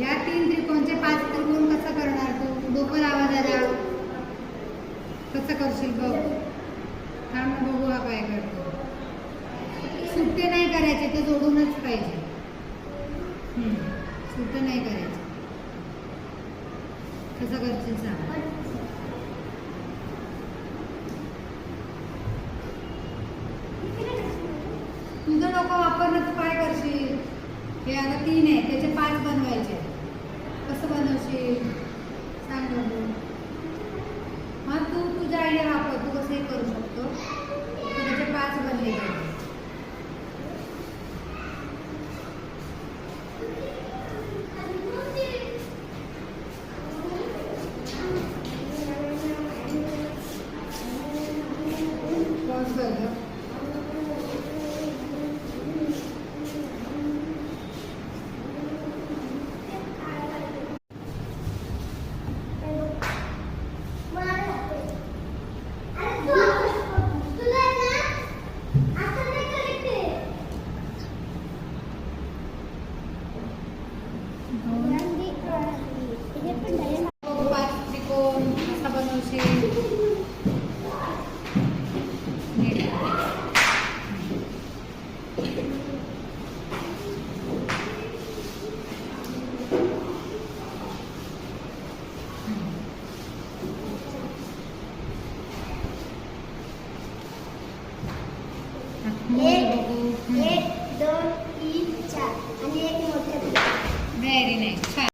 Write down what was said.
या तीन त्रिकोणचे पाच त्रिकोण कसं करणार तू? डोकं लावा जरा. कसं करशील बघ. थांब बघू हा काय करतो. सुट्टे नाही करायचे ते जोडूनच पाहिजे. हम्म, सुट्टे नाही करायचे. कसं करशील सांग. तुझं डोकं वापरणं that happen? एक दोन तीन चार. आणि एक मोठा व्हेरी नाईस छान.